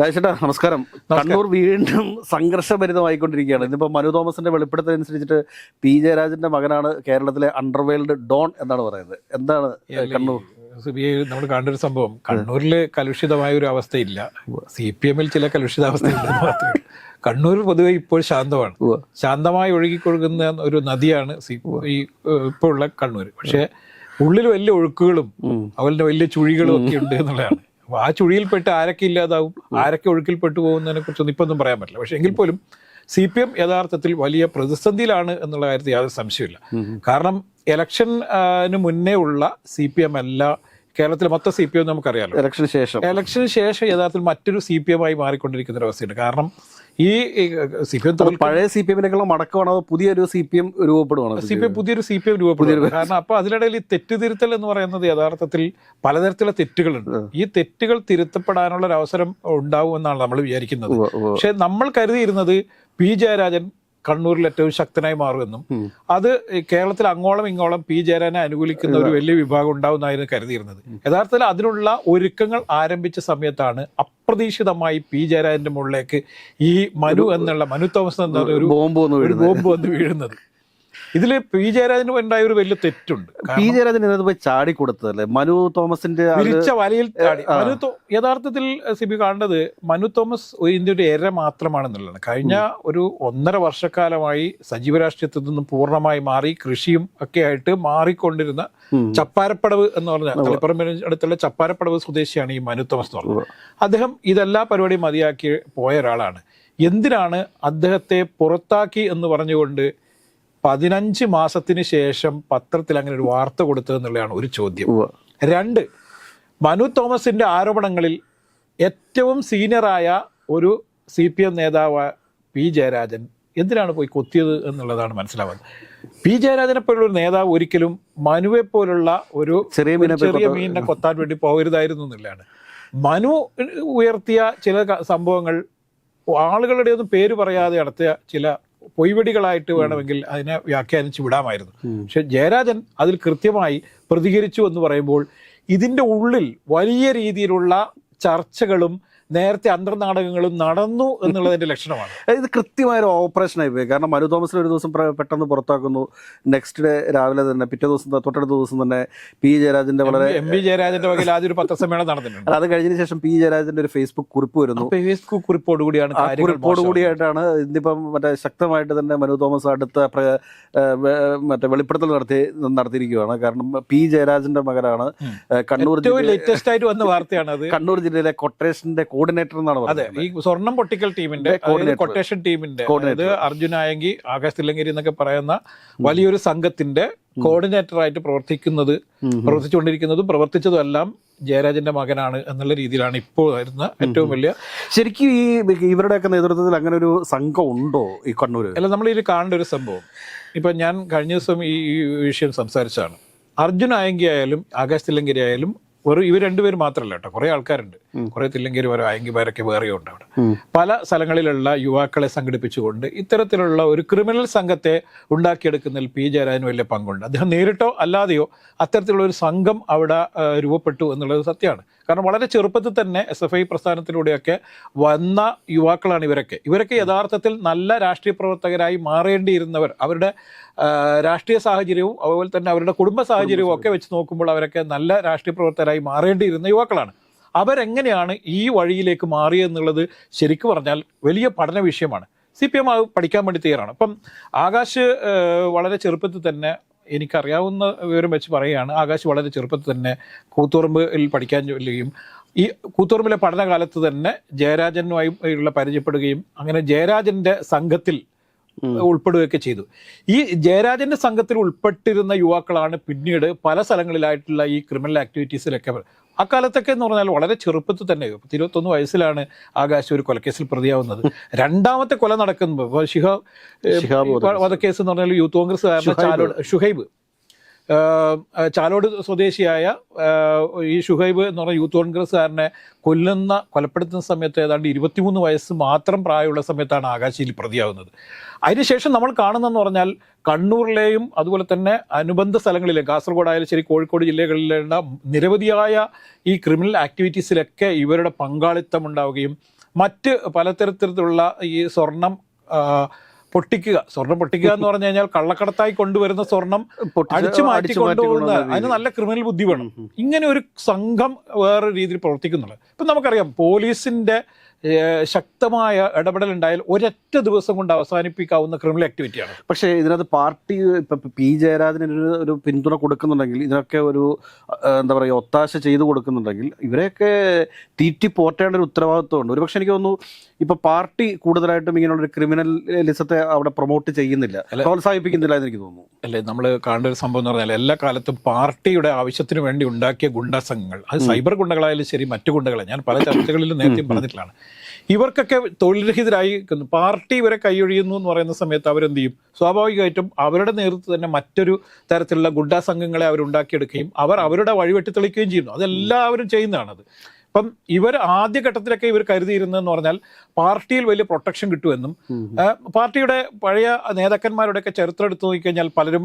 രാജേട്ടാ നമസ്കാരം. കണ്ണൂർ വീണ്ടും സംഘർഷഭരിതമായിക്കൊണ്ടിരിക്കുകയാണ്. ഇന്നിപ്പോൾ മനു തോമസിന്റെ വെളിപ്പെടുത്തലനുസരിച്ചിട്ട് പി ജയരാജന്റെ മകനാണ് കേരളത്തിലെ അണ്ടർവേൾഡ് ഡോൺ എന്നാണ് പറയുന്നത്. എന്താണ് കണ്ണൂർ? നമ്മൾ കാണേണ്ട ഒരു സംഭവം. കണ്ണൂരിൽ കലുഷിതമായ ഒരു അവസ്ഥയില്ല. സി പി എമ്മിൽ ചില കലുഷിതാവസ്ഥയുണ്ടെന്ന് മാത്രമേ കണ്ണൂർ പൊതുവെ ഇപ്പോൾ ശാന്തമാണ്. ശാന്തമായി ഒഴുകിക്കൊഴുകുന്ന ഒരു നദിയാണ് സി ഈ ഇപ്പോഴുള്ള ഇപ്പോൾ ഉള്ള കണ്ണൂർ പക്ഷേ ഉള്ളിൽ വലിയ ഒഴുക്കുകളും അതുപോലെ വലിയ ചുഴികളും ഒക്കെ ഉണ്ട് എന്നുള്ളതാണ്. ആ ചുഴിയിൽപ്പെട്ട് ആരൊക്കെ ഇല്ലാതാവും? ആരൊക്കെ ഒഴുക്കിൽപ്പെട്ടു പോകുന്നതിനെ കുറിച്ചൊന്നും ഇപ്പൊന്നും പറയാൻ പറ്റില്ല. പക്ഷെ എങ്കിൽ പോലും സി പി എം യഥാർത്ഥത്തിൽ വലിയ പ്രതിസന്ധിയിലാണ് എന്നുള്ള കാര്യത്തിൽ യാതൊരു സംശയമില്ല കാരണം ഇലക്ഷന് മുന്നേ ഉള്ള സി പി എം അല്ല കേരളത്തിലെ മൊത്തം സി പി എം നമുക്കറിയാലോ. ഇലക്ഷന് ശേഷം. ഇലക്ഷന് ശേഷം യഥാർത്ഥത്തിൽ മറ്റൊരു സി പി എം ആയി മാറിക്കൊണ്ടിരിക്കുന്ന ഒരു അവസ്ഥയുണ്ട്. കാരണം ഈ സി പി എം പഴയ സി പി എമ്മിനേക്കാളും മടക്കമാണോ? അതോ പുതിയൊരു സി പി എം രൂപപ്പെടുവാണ് സി പി എം പുതിയൊരു സി പി എം രൂപപ്പെടുന്നത് കാരണം അപ്പൊ അതിനിടയിൽ ഈ തെറ്റുതിരുത്തൽ എന്ന് പറയുന്നത് യഥാർത്ഥത്തിൽ പലതരത്തിലുള്ള തെറ്റുകളുണ്ട്. ഈ തെറ്റുകൾ തിരുത്തപ്പെടാനുള്ള ഒരു അവസരം ഉണ്ടാവും എന്നാണ് നമ്മൾ വിചാരിക്കുന്നത്. പക്ഷെ നമ്മൾ കരുതിയിരുന്നത് പി ജയരാജൻ കണ്ണൂരിൽ ഏറ്റവും ശക്തനായി മാറുമെന്നും അത് കേരളത്തിൽ അങ്ങോളം ഇങ്ങോളം പി ജയരാജനെ അനുകൂലിക്കുന്ന ഒരു വലിയ വിഭാഗം ഉണ്ടാവുന്നതായിരുന്നു കരുതിയിരുന്നത്. യഥാർത്ഥത്തിൽ അതിനുള്ള ഒരുക്കങ്ങൾ ആരംഭിച്ച സമയത്താണ് അപ്രതീക്ഷിതമായി പി ജയരാജന്റെ മുകളിലേക്ക് ഈ മനു എന്നുള്ള മനു തോമസ് എന്ന ഒരു ബോംബ് വന്ന് വീഴുന്നത്. ഇതിൽ പി ജയരാജന് ഉണ്ടായ ഒരു വലിയ തെറ്റുണ്ട്. പി ജയരാജൻ ഇതിനകത്ത് പോയി ചാടി കൊടുത്തതല്ലേ? മനു തോമസിന്റെ വിരിച്ച വലയിൽ ചാടി. മനു യഥാർത്ഥത്തിൽ സിബി കാണേണ്ടത് മനു തോമസ് ഒരു ഇന്ത്യയുടെ എര മാത്രമാണെന്നുള്ളതാണ്. കഴിഞ്ഞ ഒരു ഒന്നര വർഷക്കാലമായി സജീവ രാഷ്ട്രീയത്തിൽ നിന്നും പൂർണമായി മാറി കൃഷിയും ഒക്കെ ആയിട്ട് മാറിക്കൊണ്ടിരുന്ന. ചപ്പാരപ്പടവ് എന്ന് പറഞ്ഞ തളിപ്പറമ്പിന് അടുത്തുള്ള ചപ്പാരപ്പടവ് സ്വദേശിയാണ് ഈ മനു തോമസ് എന്ന് പറഞ്ഞത്. അദ്ദേഹം ഇതെല്ലാ പരിപാടിയും മതിയാക്കി പോയ ഒരാളാണ്. എന്തിനാണ് അദ്ദേഹത്തെ പുറത്താക്കി എന്ന് പറഞ്ഞുകൊണ്ട് പതിനഞ്ച് മാസത്തിന് ശേഷം പത്രത്തിൽ അങ്ങനെ ഒരു വാർത്ത കൊടുത്തത് എന്നുള്ളതാണ് ഒരു ചോദ്യം. രണ്ട് മനു തോമസിന്റെ ആരോപണങ്ങളിൽ ഏറ്റവും സീനിയറായ ഒരു സി പി എം നേതാവ് പി ജയരാജൻ എന്തിനാണ് പോയി കൊത്തിയത് എന്നുള്ളതാണ് മനസ്സിലാവുന്നത്. പി ജയരാജനെ പോലുള്ള ഒരു നേതാവ് ഒരിക്കലും മനുവെ പോലുള്ള ഒരു ചെറിയ മീനെ ചെറിയ മീനിനെ കൊത്താൻ വേണ്ടി പോകരുതായിരുന്നു എന്നുള്ളതാണ്. മനു ഉയർത്തിയ ചില സംഭവങ്ങൾ ആളുകളുടെ ഒന്നും പേര് പറയാതെ നടത്തിയ ചില പൊയ്വെടികളായിട്ട് വേണമെങ്കിൽ അതിനെ വ്യാഖ്യാനിച്ച് വിടാമായിരുന്നു. പക്ഷെ ജയരാജൻ അതിൽ കൃത്യമായി പ്രതികരിച്ചു എന്ന് പറയുമ്പോൾ ഇതിന്റെ ഉള്ളിൽ വലിയ രീതിയിലുള്ള ചർച്ചകളും നേരത്തെ അന്തർനാടകങ്ങളും നടന്നു എന്നുള്ളതിന്റെ ലക്ഷണമാണ്. ഇത് കൃത്യമായ ഒരു ഓപ്പറേഷൻ ആയി പോയി. കാരണം മനു തോമസിന് ഒരു ദിവസം പെട്ടെന്ന് പുറത്താക്കുന്നു. നെക്സ്റ്റ് ഡേ രാവിലെ തന്നെ പിറ്റേ ദിവസം തൊട്ടടുത്ത ദിവസം തന്നെ പി ജയരാജന്റെ വളരെ എം പി ജയരാജന്റെ വകയിൽ ആദ്യ ഒരു പത്രസമ്മേളനം നടന്നിട്ടുണ്ട്. അത് കഴിഞ്ഞതിന് ശേഷം പി ജയരാജന്റെ ഒരു ഫേസ്ബുക്ക് കുറിപ്പ് വരുന്നു. ഫേസ്ബുക്ക് കുറിപ്പോട് കൂടിയാണ് കുറിപ്പോട്. കൂടിയായിട്ടാണ് ഇന്നിപ്പം മറ്റേ ശക്തമായിട്ട് തന്നെ മനു തോമസ് അടുത്ത മറ്റേ വെളിപ്പെടുത്തൽ നടത്തി നടത്തിയിരിക്കുകയാണ്. കാരണം പി ജയരാജന്റെ മകനാണ് കണ്ണൂർ ജില്ലയിലെ ലേറ്റസ്റ്റ് ആയിട്ട് വന്ന വാർത്തയാണ് കണ്ണൂർ ജില്ലയിലെ കൊട്ടേഷന്റെ കോർഡിനേറ്റർ എന്നാണ് അതെ പറയുന്നത് ഈ സ്വർണം പൊട്ടിക്കൽ ടീമിന്റെ. കൊട്ടേഷൻ ടീമിന്റെ. അതായത് അർജുൻ ആയങ്കി ആകാശ് തില്ലങ്കരി എന്നൊക്കെ പറയുന്ന വലിയൊരു സംഘത്തിന്റെ കോർഡിനേറ്റർ ആയിട്ട് പ്രവർത്തിക്കുന്നത് പ്രവർത്തിച്ചുകൊണ്ടിരിക്കുന്നതും പ്രവർത്തിച്ചതും എല്ലാം ജയരാജന്റെ മകനാണ് എന്നുള്ള രീതിയിലാണ് ഇപ്പോൾ വരുന്ന ഏറ്റവും വലിയ ശരിക്കും ഈ ഇവരുടെയൊക്കെ നേതൃത്വത്തിൽ അങ്ങനെ ഒരു സംഘം ഉണ്ടോ ഈ കണ്ണൂര്? അല്ല നമ്മൾ ഇതിൽ കാണേണ്ട ഒരു സംഭവം. ഇപ്പൊ ഞാൻ കഴിഞ്ഞ ദിവസം ഈ ഈ വിഷയം സംസാരിച്ചാണ് അർജുൻ ആയങ്കി ആയാലും ആകാശ് തില്ലങ്കരി ആയാലും വെറും ഇവർ രണ്ടുപേരും മാത്രമല്ല കേട്ടോ. കുറെ ആൾക്കാരുണ്ട്. കുറെ തില്ലങ്കരി വരെ അയങ്കിമാരൊക്കെ വേറെയും ഉണ്ട് അവിടെ. പല സ്ഥലങ്ങളിലുള്ള യുവാക്കളെ സംഘടിപ്പിച്ചുകൊണ്ട് ഇത്തരത്തിലുള്ള ഒരു ക്രിമിനൽ സംഘത്തെ ഉണ്ടാക്കിയെടുക്കുന്നതിൽ പി ജയരാജന് വലിയ പങ്കുണ്ട്. അദ്ദേഹം നേരിട്ടോ അല്ലാതെയോ അത്തരത്തിലുള്ള ഒരു സംഘം അവിടെ രൂപപ്പെട്ടു എന്നുള്ളത് സത്യമാണ്. കാരണം വളരെ ചെറുപ്പത്തിൽ തന്നെ എസ് എഫ് ഐ പ്രസ്ഥാനത്തിലൂടെയൊക്കെ വന്ന യുവാക്കളാണ് ഇവരൊക്കെ. ഇവരൊക്കെ യഥാർത്ഥത്തിൽ നല്ല രാഷ്ട്രീയ പ്രവർത്തകരായി മാറേണ്ടിയിരുന്നവർ. അവരുടെ രാഷ്ട്രീയ സാഹചര്യവും അതുപോലെ തന്നെ അവരുടെ കുടുംബ സാഹചര്യവും ഒക്കെ വെച്ച് നോക്കുമ്പോൾ അവരൊക്കെ നല്ല രാഷ്ട്രീയ പ്രവർത്തകരായി മാറേണ്ടിയിരുന്ന യുവാക്കളാണ്. അവരെങ്ങനെയാണ് ഈ വഴിയിലേക്ക് മാറിയെന്നുള്ളത് ശരിക്കു പറഞ്ഞാൽ വലിയ പഠന വിഷയമാണ്. സി പി എം പഠിക്കാൻ വേണ്ടി തയ്യാറാണ്. അപ്പം ആകാശ് വളരെ ചെറുപ്പത്തിൽ തന്നെ എനിക്കറിയാവുന്ന വിവരം വെച്ച് പറയുകയാണ് ആകാശ് വളരെ ചെറുപ്പത്തിൽ തന്നെ കൂത്തുറമ്പിൽ പഠിക്കാൻ ചൊല്ലുകയും ഈ കൂത്തുറമ്പിലെ പഠനകാലത്ത് തന്നെ ജയരാജനുമായി ഉള്ള പരിചയപ്പെടുകയും അങ്ങനെ ജയരാജന്റെ സംഘത്തിൽ ഉൾപ്പെടുകയൊക്കെ ചെയ്തു. ഈ ജയരാജന്റെ സംഘത്തിൽ ഉൾപ്പെട്ടിരുന്ന യുവാക്കളാണ് പിന്നീട് പല സ്ഥലങ്ങളിലായിട്ടുള്ള ഈ ക്രിമിനൽ ആക്ടിവിറ്റീസിലൊക്കെ അക്കാലത്തൊക്കെ എന്ന് പറഞ്ഞാൽ വളരെ ചെറുപ്പത്തിൽ തന്നെ പത്ത് ഇരുപത്തൊന്ന് വയസ്സിലാണ് ആകാശ് ഒരു കൊലക്കേസിൽ പ്രതിയാവുന്നത്. രണ്ടാമത്തെ കൊല ശിഹാബ് ഏഹ്, വധക്കേസ്. എന്ന് പറഞ്ഞാൽ യൂത്ത് കോൺഗ്രസ് ചാലോട് ഷുഹൈബ്. ചാലോട് സ്വദേശിയായ ഈ ഷുഹൈബ് എന്ന് പറഞ്ഞ യൂത്ത് കോൺഗ്രസ്സുകാരനെ കൊല്ലുന്ന കൊലപ്പെടുത്തുന്ന സമയത്ത് ഏതാണ്ട് ഇരുപത്തിമൂന്ന് വയസ്സ് മാത്രം പ്രായമുള്ള സമയത്താണ് ആകാശിയിൽ പ്രതിയാവുന്നത്. അതിനുശേഷം നമ്മൾ കാണുന്നതെന്ന് പറഞ്ഞാൽ കണ്ണൂരിലെയും അതുപോലെ തന്നെ അനുബന്ധ സ്ഥലങ്ങളിലെ കാസർഗോഡ് ആയാലും ശരി കോഴിക്കോട് ജില്ലകളിലുള്ള നിരവധിയായ ഈ ക്രിമിനൽ ആക്ടിവിറ്റീസിലൊക്കെ ഇവരുടെ പങ്കാളിത്തം ഉണ്ടാവുകയും മറ്റ് പലതരത്തിലുള്ള ഈ സ്വർണം പൊട്ടിക്കുക. സ്വർണം പൊട്ടിക്കുക എന്ന് പറഞ്ഞു കഴിഞ്ഞാൽ കള്ളക്കടത്തായി കൊണ്ടുവരുന്ന സ്വർണം അടിച്ചു മാറ്റി കൊണ്ടുപോകുന്ന അതിന് നല്ല ക്രിമിനൽ ബുദ്ധി വേണം. ഇങ്ങനെ ഒരു സംഘം വേറെ രീതിയിൽ പ്രവർത്തിക്കുന്നുള്ളത് ഇപ്പം നമുക്കറിയാം പോലീസിന്റെ ശക്തമായ ഇടപെടൽ ഉണ്ടായാൽ ഒരൊറ്റ ദിവസം കൊണ്ട് അവസാനിപ്പിക്കാവുന്ന ക്രിമിനൽ ആക്ടിവിറ്റിയാണ് പക്ഷേ ഇതിനകത്ത് പാർട്ടി ഇപ്പം പി ജയരാജന് ഒരു ഒരു പിന്തുണ കൊടുക്കുന്നുണ്ടെങ്കിൽ ഇതിനൊക്കെ ഒരു എന്താ പറയുക ഒത്താശ ചെയ്തു കൊടുക്കുന്നുണ്ടെങ്കിൽ ഇവരെയൊക്കെ തീറ്റി പോറ്റേണ്ട ഒരു ഉത്തരവാദിത്വമുണ്ട്. ഒരുപക്ഷെ എനിക്ക് തോന്നുന്നു ഇപ്പം പാർട്ടി കൂടുതലായിട്ടും ഇങ്ങനെയുള്ള ഒരു ക്രിമിനലിസത്തെ അവിടെ പ്രൊമോട്ട് ചെയ്യുന്നില്ല. പ്രോത്സാഹിപ്പിക്കുന്നില്ല എന്ന് എനിക്ക് തോന്നുന്നു. അല്ലേ നമ്മൾ കാണേണ്ട ഒരു സംഭവം എന്ന് പറഞ്ഞാൽ എല്ലാ കാലത്തും പാർട്ടിയുടെ ആവശ്യത്തിന് വേണ്ടി ഉണ്ടാക്കിയ ഗുണ്ടാ സംഘങ്ങൾ അത് സൈബർ ഗുണ്ടകളായാലും ശരി മറ്റു ഗുണ്ടകളെ ഞാൻ പല ചർച്ചകളിലും നേരത്തെ പറഞ്ഞിട്ടുള്ളതാണ്. ഇവർക്കൊക്കെ തൊഴിൽരഹിതരായി. പാർട്ടി ഇവരെ കൈയൊഴിയുന്നു എന്ന് പറയുന്ന സമയത്ത് അവരെന്ത് ചെയ്യും? സ്വാഭാവികമായിട്ടും അവരുടെ നേതൃത്വത്തിൽ തന്നെ മറ്റൊരു തരത്തിലുള്ള ഗുണ്ടാ സംഘങ്ങളെ അവരുണ്ടാക്കിയെടുക്കുകയും അവർ അവരുടെ വഴിവെട്ടി തെളിക്കുകയും ചെയ്യുന്നു. അതെല്ലാവരും ചെയ്യുന്നതാണത്. അപ്പം ഇവർ ആദ്യഘട്ടത്തിലൊക്കെ ഇവർ കരുതിയിരുന്നതെന്ന് പറഞ്ഞാൽ പാർട്ടിയിൽ വലിയ പ്രൊട്ടക്ഷൻ കിട്ടുമെന്നും പാർട്ടിയുടെ പഴയ നേതാക്കന്മാരുടെയൊക്കെ ചരിത്രം എടുത്തു നോക്കിക്കഴിഞ്ഞാൽ പലരും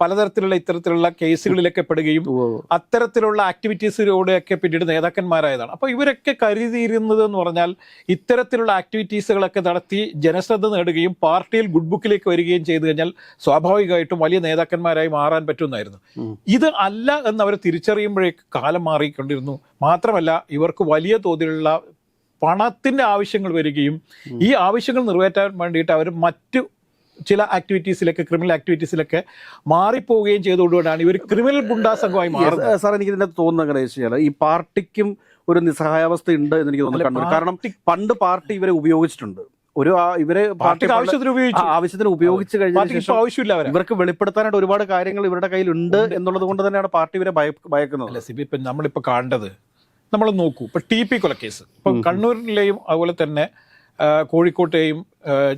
പലതരത്തിലുള്ള ഇത്തരത്തിലുള്ള കേസുകളിലൊക്കെ പെടുകയും അത്തരത്തിലുള്ള ആക്ടിവിറ്റീസിലൂടെയൊക്കെ പിന്നീട് നേതാക്കന്മാരായതാണ്. അപ്പോൾ ഇവരൊക്കെ കരുതിയിരുന്നത് എന്ന് പറഞ്ഞാൽ ഇത്തരത്തിലുള്ള ആക്ടിവിറ്റീസുകളൊക്കെ നടത്തി ജനശ്രദ്ധ നേടുകയും പാർട്ടിയിൽ ഗുഡ് ബുക്കിലേക്ക് വരികയും ചെയ്തു കഴിഞ്ഞാൽ സ്വാഭാവികമായിട്ടും വലിയ നേതാക്കന്മാരായി മാറാൻ പറ്റുമെന്നായിരുന്നു. ഇത് അല്ല എന്ന് അവർ തിരിച്ചറിയുമ്പോഴേക്ക് കാലം മാറിക്കൊണ്ടിരുന്നു. മാത്രമല്ല ഇവർക്ക് വലിയ തോതിലുള്ള പണത്തിന്റെ ആവശ്യങ്ങൾ വരികയും ഈ ആവശ്യങ്ങൾ നിറവേറ്റാൻ വേണ്ടിയിട്ട് അവർ മറ്റു ചില ആക്ടിവിറ്റീസിലൊക്കെ ക്രിമിനൽ ആക്ടിവിറ്റീസിലൊക്കെ മാറിപ്പോവുകയും ചെയ്തുകൊണ്ടാണ് ഇവർ ക്രിമിനൽ ഗുണ്ടാ സംഘമായി മാറുന്നത്. സാർ എനിക്ക് ഇതിന്റെ തോന്നുന്ന വെച്ചാൽ ഈ പാർട്ടിക്കും ഒരു നിസ്സഹായാവസ്ഥ ഉണ്ട് എന്ന് എനിക്ക് തോന്നുന്നു. കണ്ണൂർ കാരണം പണ്ട് പാർട്ടി ഇവരെ ഉപയോഗിച്ചിട്ടുണ്ട്. ഒരു ഇവരെ പാർട്ടി ആവശ്യത്തിന് ഉപയോഗിച്ചു. ആവശ്യത്തിന് ഉപയോഗിച്ച് കഴിഞ്ഞാൽ പാർട്ടിക്ക് ആവശ്യമില്ല അവരെ. ഇവർക്ക് വെളിപ്പെടുത്താനായിട്ട് ഒരുപാട് കാര്യങ്ങൾ ഇവരുടെ കയ്യിൽ ഉണ്ട്. എന്നുള്ളത് കൊണ്ട് തന്നെയാണ് പാർട്ടി ഇവരെ ഭയ- ഭയക്കുന്നത്. അല്ല സിബി ഇപ്പൊ നമ്മളിപ്പോ കാണേണ്ടത് നമ്മൾ നോക്കൂ. ഇപ്പൊ ടി പി കൊലക്കേസ്. ഇപ്പൊ കണ്ണൂരിലെയും അതുപോലെ തന്നെ കോഴിക്കോട്ടെയും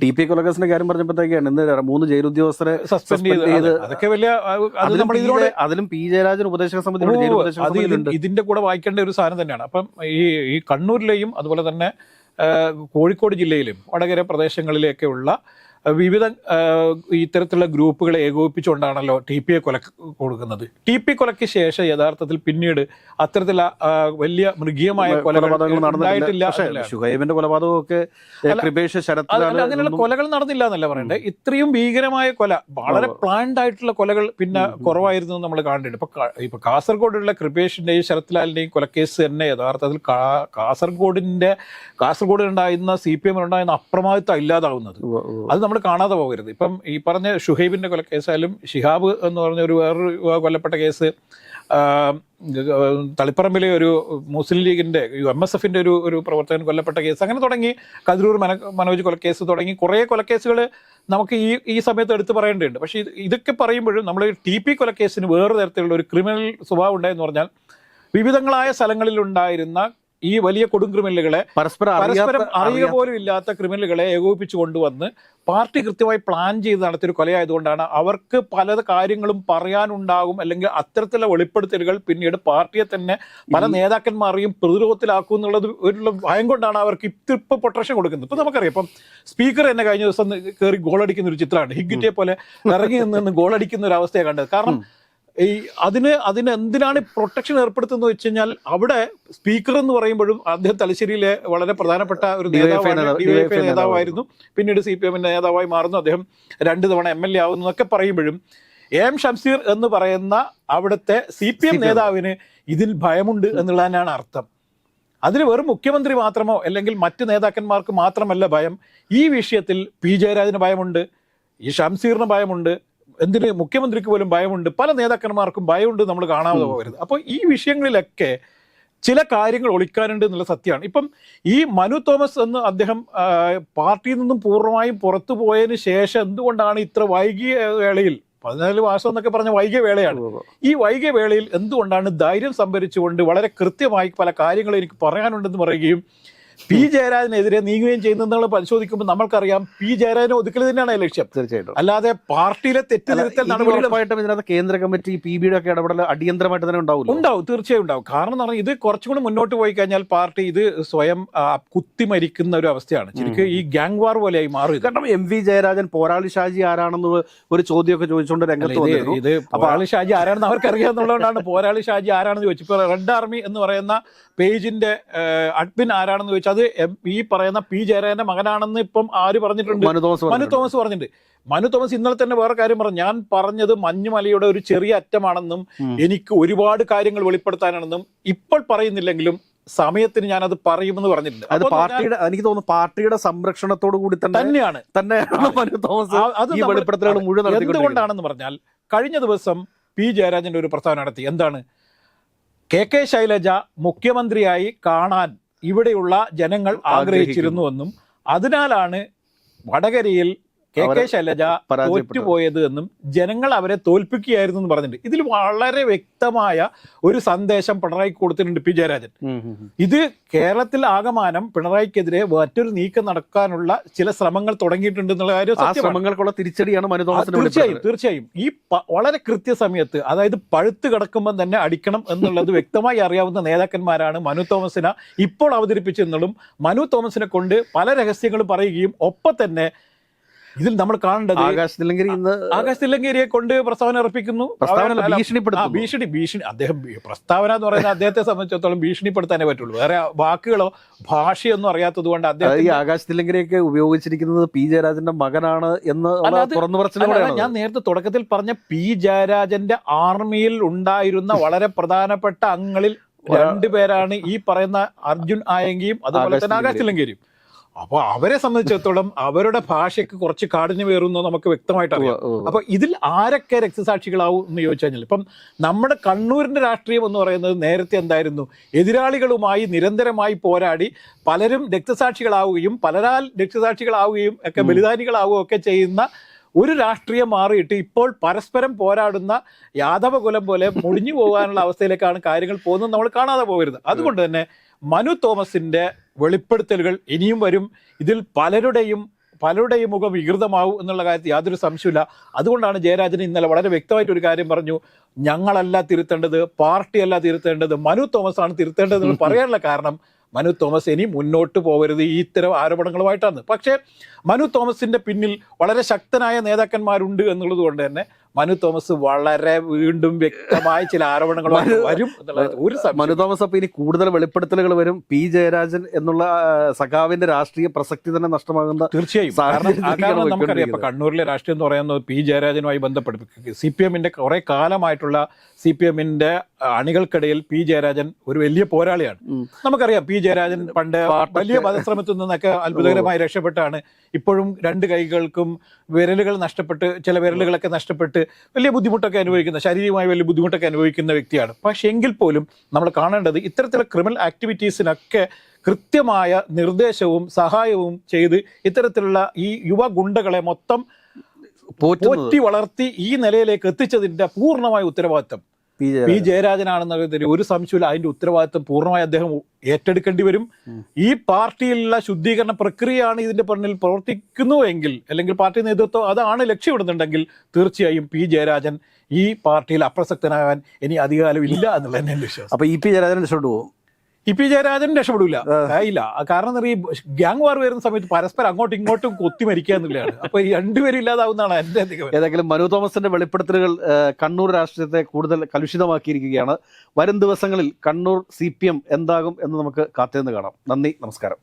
ടി പി കൊലക്കേസിന്റെ കാര്യം പറഞ്ഞപ്പോഴത്തേക്കാണ് ഇന്ന് മൂന്ന് ജയിലുദ്യോഗസ്ഥരെ സസ്പെൻഡ് ചെയ്ത്. അതൊക്കെ വലിയ അതിലും പി. അതിലും പി ജയരാജൻ ഉപദേശക സമിതിയിലുണ്ട് ഇതിന്റെ കൂടെ വായിക്കേണ്ട ഒരു സാധനം തന്നെയാണ്. അപ്പം ഈ ഈ കണ്ണൂരിലെയും അതുപോലെ തന്നെ കോഴിക്കോട് ജില്ലയിലും വടകര പ്രദേശങ്ങളിലെയൊക്കെ ഉള്ള ആ, വിവിധ ഇത്തരത്തിലുള്ള ഗ്രൂപ്പുകളെ ഏകോപിപ്പിച്ചുകൊണ്ടാണല്ലോ ടി പി എ കൊല കൊടുക്കുന്നത്. ടി പി കൊലയ്ക്ക് ശേഷം യഥാർത്ഥത്തിൽ പിന്നീട് അത്തരത്തിലുള്ള വലിയ മൃഗീയമായ കൊലപാതകങ്ങൾ നടന്നിട്ടില്ല. ഷുഹൈബിന്റെ കൊലപാതകമൊക്കെ അങ്ങനെയുള്ള കൊലകൾ നടന്നില്ല എന്നല്ല പറയണ്ടേ. ഇത്രയും ഭീകരമായ കൊല വളരെ പ്ലാൻഡ് ആയിട്ടുള്ള കൊലകൾ പിന്നെ കുറവായിരുന്നു നമ്മൾ കാണുന്നുണ്ട്. ഇപ്പൊ ഇപ്പൊ കാസർഗോഡുള്ള കൃപേഷിന്റെയും ശരത്ലാലിന്റെയും കൊലക്കേസ് തന്നെ യഥാർത്ഥത്തിൽ കാസർഗോഡിന്റെ കാസർഗോഡിൽ ഉണ്ടായിരുന്ന സി പി എമ്മിനുണ്ടായിരുന്ന അപ്രമാദിത്വം ഇല്ലാതാവുന്നത്. അത് നമ്മൾ കാണാതെ പോകരുത്. ഇപ്പം ഈ പറഞ്ഞ ഷുഹൈബിന്റെ കൊലക്കേസായാലും ഷിഹാബ് എന്ന് പറഞ്ഞ ഒരു വേറൊരു കൊല്ലപ്പെട്ട കേസ് തളിപ്പറമ്പിലെ ഒരു മുസ്ലിം ലീഗിന്റെ എം എസ് എഫിന്റെ ഒരു ഒരു പ്രവർത്തകൻ കൊല്ലപ്പെട്ട കേസ് അങ്ങനെ തുടങ്ങി കതിരൂർ മന മനോജ് കൊലക്കേസ് തുടങ്ങി. കുറേ കൊലക്കേസുകൾ നമുക്ക് ഈ ഈ സമയത്ത് എടുത്തു പറയേണ്ടതുണ്ട്. പക്ഷേ ഇത് ഇതൊക്കെ പറയുമ്പോഴും നമ്മൾ ടി പി കൊലക്കേസിന് വേറെ തരത്തിലുള്ള ഒരു ക്രിമിനൽ സ്വഭാവം ഉണ്ടായെന്ന് പറഞ്ഞാൽ വിവിധങ്ങളായ സ്ഥലങ്ങളിൽ ഉണ്ടായിരുന്ന ഈ വലിയ കൊടും ക്രിമിനലുകളെ പരസ്പരം അറിയുക പോലും ഇല്ലാത്ത ക്രിമിനലുകളെ ഏകോപിപ്പിച്ചു കൊണ്ടുവന്ന് പാർട്ടി കൃത്യമായി പ്ലാൻ ചെയ്ത് നടത്തിയൊരു കൊലയായതുകൊണ്ടാണ് അവർക്ക് പല കാര്യങ്ങളും പറയാനുണ്ടാകും അല്ലെങ്കിൽ അത്തരത്തിലുള്ള വെളിപ്പെടുത്തലുകൾ പിന്നീട് പാർട്ടിയെ തന്നെ പല നേതാക്കന്മാരെയും പ്രതിരോധത്തിലാക്കും എന്നുള്ളത് ഒരു ഭയം കൊണ്ടാണ് അവർക്ക് ഇത്തിപ്പ് പ്രൊട്ടക്ഷൻ കൊടുക്കുന്നത്. ഇപ്പൊ നമുക്കറിയാം. ഇപ്പം സ്പീക്കർ തന്നെ കഴിഞ്ഞ ദിവസം കയറി ഗോളടിക്കുന്ന ഒരു ചിത്രമാണ്. ഹിഗ്ഗിറ്റെ പോലെ ഇറങ്ങി നിന്ന് ഗോളടിക്കുന്ന ഒരു അവസ്ഥയാണ് കണ്ടത്. കാരണം ഈ അതിന് അതിന് എന്തിനാണ് പ്രൊട്ടക്ഷൻ ഏർപ്പെടുത്തുന്നത് വെച്ച് കഴിഞ്ഞാൽ അവിടെ സ്പീക്കർ എന്ന് പറയുമ്പോഴും അദ്ദേഹം തലശ്ശേരിയിലെ വളരെ പ്രധാനപ്പെട്ട ഒരു നേതാവാണ് നേതാവായിരുന്നു. പിന്നീട് സി പി എമ്മിന്റെ നേതാവായി മാറുന്നു. അദ്ദേഹം രണ്ട് തവണ എം എൽ എ ആവുന്നു എന്നൊക്കെ പറയുമ്പോഴും എം ഷംസീർ എന്ന് പറയുന്ന അവിടുത്തെ സി പി എം നേതാവിന് ഇതിൽ ഭയമുണ്ട് എന്നുള്ളതിനാണ് അർത്ഥം. അതിന് വെറും മുഖ്യമന്ത്രി മാത്രമോ അല്ലെങ്കിൽ മറ്റ് നേതാക്കന്മാർക്ക് മാത്രമല്ല ഭയം. ഈ വിഷയത്തിൽ പി ജയരാജന് ഭയമുണ്ട് ഈ ഷംസീറിന് ഭയമുണ്ട് എന്തിന് മുഖ്യമന്ത്രിക്ക് പോലും ഭയമുണ്ട്. പല നേതാക്കന്മാർക്കും ഭയമുണ്ട് നമ്മൾ കാണാതെ പോകരുത്. അപ്പോൾ ഈ വിഷയങ്ങളിലൊക്കെ ചില കാര്യങ്ങൾ ഒളിക്കാനുണ്ട് എന്നുള്ള സത്യമാണ്. ഇപ്പം ഈ മനു തോമസ് എന്ന് അദ്ദേഹം പാർട്ടിയിൽ നിന്നും പൂർണമായും പുറത്തു പോയതിന് ശേഷം എന്തുകൊണ്ടാണ് ഇത്ര വൈകിയ വേളയിൽ പതിനാല് മാസം എന്നൊക്കെ പറഞ്ഞ വൈകിയ വേളയാണ് ഈ വൈകിയ വേളയിൽ എന്തുകൊണ്ടാണ് ധൈര്യം സംഭരിച്ചുകൊണ്ട് വളരെ കൃത്യമായി പല കാര്യങ്ങളും എനിക്ക് പറയാനുണ്ടെന്ന് പറയുകയും പി ജയരാജനെതിരെ നീങ്ങുകയും ചെയ്യുന്നത് നമ്മൾ പരിശോധിക്കുമ്പോൾ നമ്മൾക്കറിയാം പി ജയരാജനെ ഒതുക്കൽ തന്നെയാണ് ലക്ഷ്യം. തീർച്ചയായിട്ടും. അല്ലാതെ പാർട്ടിയിലെ തെറ്റുതിരുത്തൽ നടപടികളായിട്ടും ഇതിനകത്ത് കേന്ദ്ര കമ്മിറ്റി പി ബിയുടെ ഒക്കെ ഇടപെടൽ അടിയന്തരമായിട്ട് തന്നെ ഉണ്ടാവും ഉണ്ടാവും തീർച്ചയായും ഉണ്ടാവും. കാരണം എന്ന് പറഞ്ഞാൽ ഇത് കുറച്ചും കൂടി മുന്നോട്ട് പോയി കഴിഞ്ഞാൽ പാർട്ടി ഇത് സ്വയം കുത്തിമരിക്കുന്ന ഒരു അവസ്ഥയാണ്. ശരിക്കും ഈ ഗ്യാങ് വാർ പോലെയായി മാറും കാരണം എം വി ജയരാജൻ പോരാളി ഷാജി ആരാണെന്ന് ഒരു ചോദ്യമൊക്കെ ചോദിച്ചുകൊണ്ട് രംഗത്ത് ഇത് പോരാളി ഷാജി ആരാണെന്ന് അവർക്കറിയാന്നുള്ളതുകൊണ്ടാണ് പോരാളി ഷാജി ആരാണെന്ന് ചോദിച്ചു ഇപ്പൊ റെഡ് ആർമി എന്ന് പറയുന്ന പേജിന്റെ അഡ്മിൻ ആരാണെന്ന് ചോദിച്ചാൽ അത് ഈ പറയുന്ന പി ജയരാജന്റെ മകനാണെന്ന് ഇപ്പം ആര് പറഞ്ഞിട്ടുണ്ട്? മനു തോമസ് പറഞ്ഞിട്ടുണ്ട്. മനു തോമസ് ഇന്നലെ തന്നെ വേറെ കാര്യം പറഞ്ഞു. ഞാൻ പറഞ്ഞത് മഞ്ഞുമലയുടെ ഒരു ചെറിയ അറ്റമാണെന്നും. എനിക്ക് ഒരുപാട് കാര്യങ്ങൾ വെളിപ്പെടുത്താനാണെന്നും ഇപ്പോൾ പറയുന്നില്ലെങ്കിലും സമയത്തിന് ഞാൻ അത് പറയുമെന്ന് പറഞ്ഞിട്ടുണ്ട്. അത് പാർട്ടിയുടെ എനിക്ക് തോന്നുന്നു പാർട്ടിയുടെ സംരക്ഷണത്തോടു കൂടി തന്നെ തന്നെയാണ്. തന്നെയാണ് മനു തോമസ് അത് വെളിപ്പെടുത്തലുകൾ മുഴുവൻ. എന്തുകൊണ്ടാണെന്ന് പറഞ്ഞാൽ കഴിഞ്ഞ ദിവസം പി ജയരാജന്റെ ഒരു പ്രസ്താവന നടത്തി. എന്താണ്? കെ കെ ശൈലജ മുഖ്യമന്ത്രിയായി കാണാൻ ഇവിടെയുള്ള ജനങ്ങൾ ആഗ്രഹിച്ചിരുന്നുവെന്നും അതിനാലാണ് വടകരയിൽ കെ കെ ശൈലജ തോറ്റുപോയത് എന്നും ജനങ്ങൾ അവരെ തോൽപ്പിക്കുകയായിരുന്നു എന്ന് പറഞ്ഞിട്ടുണ്ട്. ഇതിൽ വളരെ വ്യക്തമായ ഒരു സന്ദേശം പിണറായി കൊടുത്തിട്ടുണ്ട് പി ജയരാജൻ. ഇത് കേരളത്തിൽ ആകമാനം പിണറായിക്കെതിരെ മറ്റൊരു നീക്കം നടക്കാനുള്ള ചില ശ്രമങ്ങൾ തുടങ്ങിയിട്ടുണ്ട് എന്നുള്ള കാര്യം ശ്രമങ്ങൾക്കുള്ള തിരിച്ചടിയാണ് തീർച്ചയായും തീർച്ചയായും. ഈ വളരെ കൃത്യസമയത്ത് അതായത് പഴുത്ത് കിടക്കുമ്പോൾ തന്നെ അടിക്കണം എന്നുള്ളത് വ്യക്തമായി അറിയാവുന്ന നേതാക്കന്മാരാണ് മനു തോമസിനെ ഇപ്പോൾ അവതരിപ്പിച്ചെന്നുള്ളതും മനു തോമസിനെ കൊണ്ട് പല രഹസ്യങ്ങളും പറയുകയും ഒപ്പം തന്നെ ഇതിൽ നമ്മൾ കാണേണ്ടത് ആകാശ് തില്ലങ്കരി ഇന്ന് ആകാശ് തില്ലങ്കേരിയെ കൊണ്ട് പ്രസ്താവന അർപ്പിക്കുന്നു. ഭീഷണിപ്പെടുത്തുന്നു. ഭീഷണി ഭീഷണി. അദ്ദേഹം പ്രസ്താവന എന്ന് പറയുന്നത് അദ്ദേഹത്തെ സംബന്ധിച്ചിടത്തോളം ഭീഷണിപ്പെടുത്താനേ പറ്റുള്ളൂ. വേറെ വാക്കുകളോ ഭാഷയൊന്നും അറിയാത്തത് കൊണ്ട് അദ്ദേഹം ഈ ആകാശ് തില്ലങ്കരിയൊക്കെ ഉപയോഗിച്ചിരിക്കുന്നത് പി ജയരാജന്റെ മകനാണ് എന്ന് തുറന്നു പറച്ചിലൂടെയാണ് ഞാൻ നേരത്തെ തുടക്കത്തിൽ പറഞ്ഞ പി ജയരാജന്റെ ആർമിയിൽ ഉണ്ടായിരുന്ന വളരെ പ്രധാനപ്പെട്ട അംഗങ്ങളിൽ രണ്ടുപേരാണ് ഈ പറയുന്ന അർജുൻ ആയെങ്കിയും അതുപോലെ തന്നെ ആകാശ് തില്ലങ്കേരിയും അപ്പൊ അവരെ സംബന്ധിച്ചിടത്തോളം അവരുടെ ഭാഷയ്ക്ക് കുറച്ച് കാഠിന്യമേറുന്നു നമുക്ക് വ്യക്തമായിട്ട് അറിയാം. അപ്പോൾ ഇതിൽ ആരൊക്കെ രക്തസാക്ഷികളാവും എന്ന് ചോദിച്ചു കഴിഞ്ഞാൽ ഇപ്പം നമ്മുടെ കണ്ണൂരിന്റെ രാഷ്ട്രീയം എന്ന് പറയുന്നത് നേരത്തെ എന്തായിരുന്നു? എതിരാളികളുമായി നിരന്തരമായി പോരാടി പലരും രക്തസാക്ഷികളാവുകയും പലരാൽ രക്തസാക്ഷികളാവുകയും ഒക്കെ ബലിദാനികളാവുകയും ഒക്കെ ചെയ്യുന്ന ഒരു രാഷ്ട്രീയം മാറിയിട്ട് ഇപ്പോൾ പരസ്പരം പോരാടുന്ന യാദവകുലം പോലെ മുടിഞ്ഞു പോകാനുള്ള അവസ്ഥയിലേക്കാണ് കാര്യങ്ങൾ പോകുന്നത് നമ്മൾ കാണാതെ പോകരുത്. അതുകൊണ്ട് തന്നെ മനു തോമസിന്റെ വെളിപ്പെടുത്തലുകൾ ഇനിയും വരും. ഇതിൽ പലരുടെയും പലരുടെയും മുഖം വികൃതമാവും എന്നുള്ള കാര്യത്തിൽ യാതൊരു സംശയമില്ല അതുകൊണ്ടാണ് ജയരാജൻ ഇന്നലെ വളരെ വ്യക്തമായിട്ട് ഒരു കാര്യം പറഞ്ഞു. ഞങ്ങളല്ല തിരുത്തേണ്ടത് പാർട്ടിയല്ല തിരുത്തേണ്ടത് മനു തോമസ് ആണ് തിരുത്തേണ്ടത് എന്ന് പറയാനുള്ള കാരണം മനു തോമസ് ഇനി മുന്നോട്ട് പോകരുത്. ഈ ഇത്തരം ആരോപണങ്ങളുമായിട്ടാണ്. പക്ഷേ മനു തോമസിന്റെ പിന്നിൽ വളരെ ശക്തനായ നേതാക്കന്മാരുണ്ട് എന്നുള്ളത് കൊണ്ട് തന്നെ മനു തോമസ് വളരെ വീണ്ടും വ്യക്തമായ ചില ആരോപണങ്ങൾ വരും ഒരു മനു തോമസ് അപ്പൊ ഇനി കൂടുതൽ വെളിപ്പെടുത്തലുകൾ വരും. പി ജയരാജൻ എന്നുള്ള സഖാവിന്റെ രാഷ്ട്രീയ പ്രസക്തി തന്നെ നഷ്ടമാകുന്ന തീർച്ചയായും. കാരണം നമുക്കറിയാം ഇപ്പൊ. കണ്ണൂരിലെ രാഷ്ട്രീയം എന്ന് പറയുന്നത് പി ജയരാജനുമായി ബന്ധപ്പെട്ട് സി പി എമ്മിന്റെ കുറെ കാലമായിട്ടുള്ള സി പി എമ്മിന്റെ അണികൾക്കിടയിൽ പി ജയരാജൻ ഒരു വലിയ പോരാളിയാണ്. നമുക്കറിയാം പി ജയരാജൻ പണ്ട് വലിയ വധശ്രമത്തിൽ നിന്നൊക്കെ അത്ഭുതകരമായി രക്ഷപ്പെട്ടാണ്. ഇപ്പോഴും രണ്ട് കൈകൾക്കും വിരലുകൾ നഷ്ടപ്പെട്ട് ചില വിരലുകളൊക്കെ നഷ്ടപ്പെട്ട് വലിയ ബുദ്ധിമുട്ടൊക്കെ അനുഭവിക്കുന്ന ശാരീരികമായി വലിയ ബുദ്ധിമുട്ടൊക്കെ അനുഭവിക്കുന്ന വ്യക്തിയാണ്. പക്ഷേ എങ്കിൽ പോലും നമ്മൾ കാണേണ്ടത് ഇത്തരത്തിലുള്ള ക്രിമിനൽ ആക്ടിവിറ്റീസിനൊക്കെ കൃത്യമായ നിർദ്ദേശവും സഹായവും ചെയ്ത് ഇത്തരത്തിലുള്ള ഈ യുവ ഗുണ്ടകളെ മൊത്തം പോറ്റി വളർത്തി ഈ നിലയിലേക്ക് എത്തിച്ചതിന്റെ പൂർണമായ ഉത്തരവാദിത്തം. പി ജയരാജനാണെന്നൊക്കെ ഒരു സംശയമില്ല അതിന്റെ ഉത്തരവാദിത്വം പൂർണമായി അദ്ദേഹം ഏറ്റെടുക്കേണ്ടി വരും. ഈ പാർട്ടിയിലുള്ള ശുദ്ധീകരണ പ്രക്രിയയാണ് ഇതിന്റെ പിന്നിൽ പ്രവർത്തിക്കുന്നുവെങ്കിൽ അല്ലെങ്കിൽ പാർട്ടി നേതൃത്വം അതാണ് ലക്ഷ്യമിടുന്നുണ്ടെങ്കിൽ തീർച്ചയായും പി ജയരാജൻ ഈ പാർട്ടിയിൽ അപ്രസക്തനാകാൻ ഇനി അധികാരം ഇല്ല എന്നുള്ള തന്നെ വിശ്വാസം. അപ്പൊ ഇ പി ജയരാജൻ രക്ഷപ്പെട്ടു പോകും. ഇ പി ജയരാജൻ രക്ഷപ്പെടില്ല ഇല്ല കാരണം എന്താ ഗ്യാങ് വാർ വരുന്ന സമയത്ത് പരസ്പരം അങ്ങോട്ടും ഇങ്ങോട്ടും കൊത്തി മരിക്കുക എന്നുള്ളതാണ്. അപ്പൊ ഈ രണ്ടുപേരും ഇല്ലാതാവുന്നതാണ് എന്റെ ഏതെങ്കിലും മനു തോമസിന്റെ വെളിപ്പെടുത്തലുകൾ കണ്ണൂർ രാഷ്ട്രീയത്തെ കൂടുതൽ കലുഷിതമാക്കിയിരിക്കുകയാണ്. വരും ദിവസങ്ങളിൽ കണ്ണൂർ സി പി എം എന്താകും എന്ന് നമുക്ക് കാത്തിരുന്ന് കാണാം. നന്ദി നമസ്കാരം.